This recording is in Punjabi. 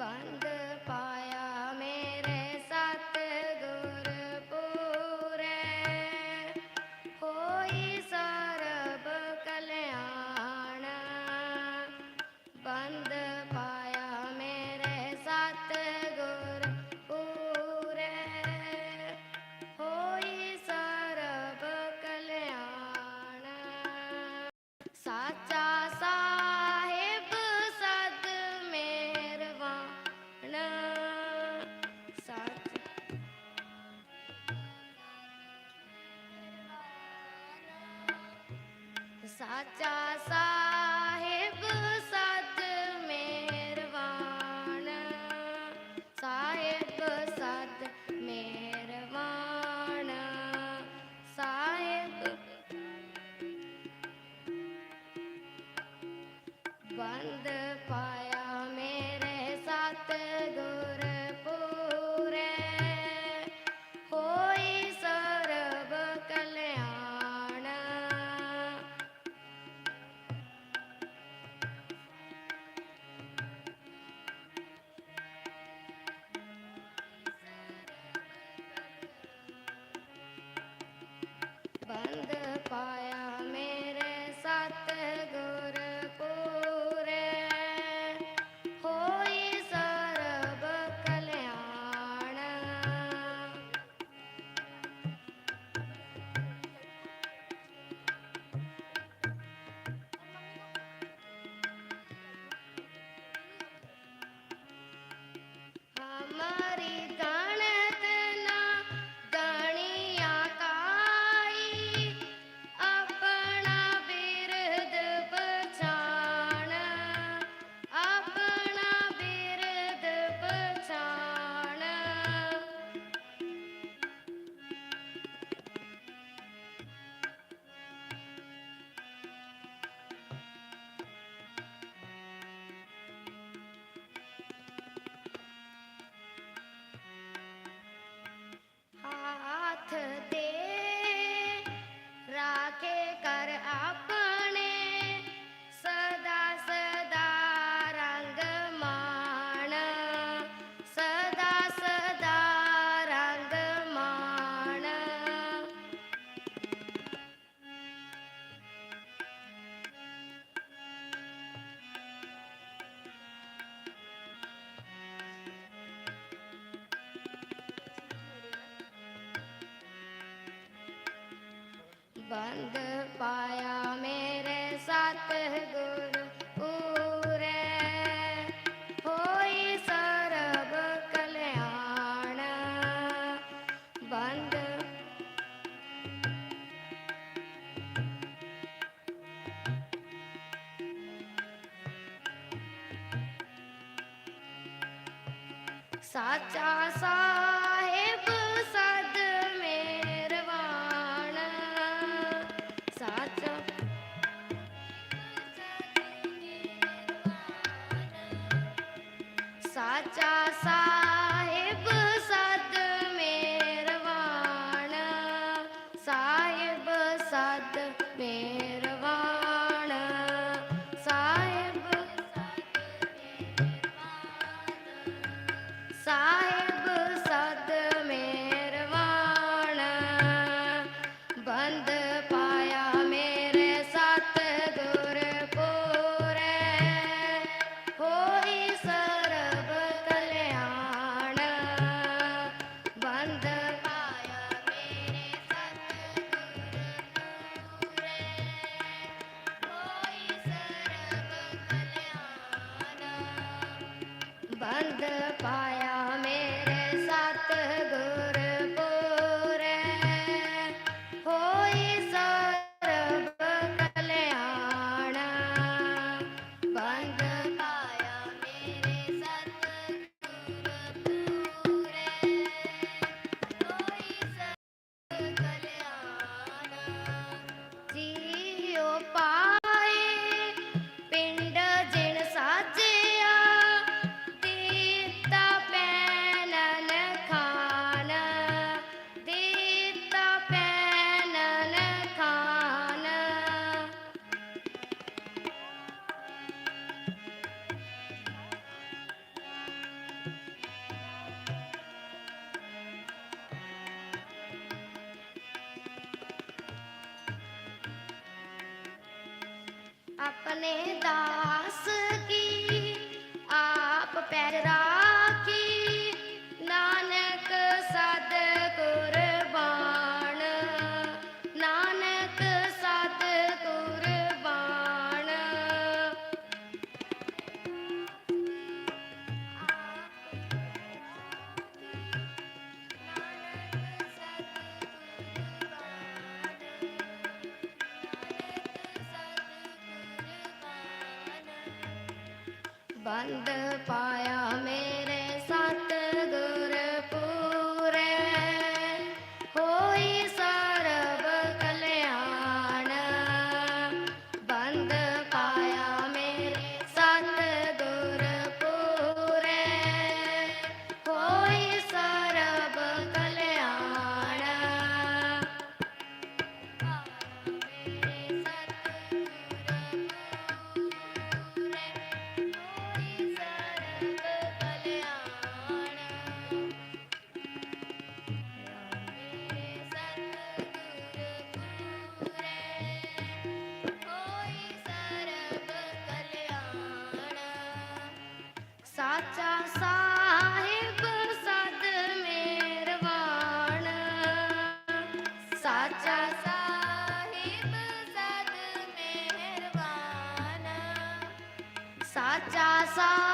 ಬಂದ સાચા સા ਪਾਇਆ ਮੇਰੇ ਸਤ ਗੁਰ ਪੂਰੇ। ਹੋਈ ਕਲਿਆਣ। ਬੰਦ ਪਾਇਆ ਮੇਰੇ ਸਤ ਪੂਰੇ। ਹੋਈ ਸਰਬ ਕਲਿਆਣ। ਬੰਦ। ਸਾਚਾ ਸਾ बंद पाया ਆਪਣੇ ਦਾਸ ਕੀ? ਆਪ ਪੈਰ ਰਾਖੀ। ਨਾਨਕ ਸਦ ਕੁਰਬਾਨ ਨਾਨਕ ਸਦ ਕੁਰਬਾਨ ਆਪ ਨਾਨਕ ਸਦ ਕੁਰਬਾਨ ਪਾਇਆ ਮੇਰੇ ਸਤ ਸਾਚਾ ਸਾਹਿਬ ਸਦ ਮਿਹਰਬਾਨ ਸਾਚਾ ਸਾਹਿਬ ਸਦ ਮਿਹਰਬਾਨ ਸਾਚਾ ਸਾਹਿਬ